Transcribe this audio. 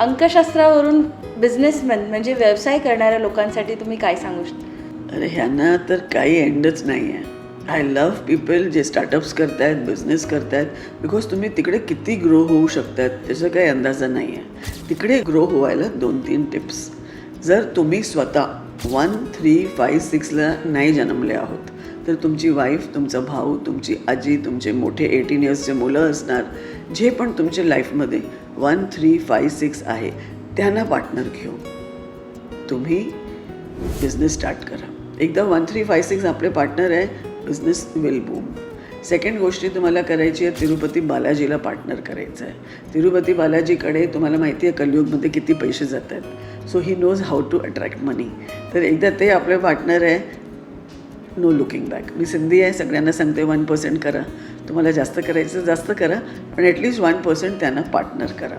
अंकशास्त्रावरून businessman म्हणजे व्यवसाय करणाऱ्या लोकांसाठी तुम्ही काय सांगू शकता? अरे ह्यांना तर काही एंडच नाही आहे आय लव्ह पीपल जे स्टार्टअप्स करतायत बिझनेस करतायत बिकॉज तुम्ही तिकडे किती ग्रो होऊ शकतात त्याचा काही अंदाजा नाही आहे तिकडे ग्रो व्हायला दोन तीन टिप्स जर तुम्ही स्वतः वन थ्री फाय सिक्सला नाही जन्मले आहोत तर तुमची वाईफ तुमचा भाऊ तुमची आजी तुमचे मोठे एटीन इयर्सचे मुलं असणार जे पण तुमच्या लाईफमध्ये वन थ्री फाय सिक्स आहे त्यांना पार्टनर घेऊ तुम्ही बिझनेस स्टार्ट करा. एकदा वन थ्री फाय सिक्स आपले पार्टनर आहे बिझनेस विल बूम सेकंड गोष्टी तुम्हाला करायची आहे तिरुपती बालाजीला पार्टनर करायचं आहे. तिरुपती बालाजीकडे तुम्हाला माहिती आहे कलयुगमध्ये किती पैसे जात आहेत so he knows how to attract money तर एकदा ते आपले पार्टनर आहे नो लुकिंग बॅक मी सिंधी आहे सगळ्यांना सांगते वन पर्सेंट करा. तुम्हाला जास्त करायचं जास्त करा पण ॲटलिस्ट वन पर्सेंट त्यांना पार्टनर करा.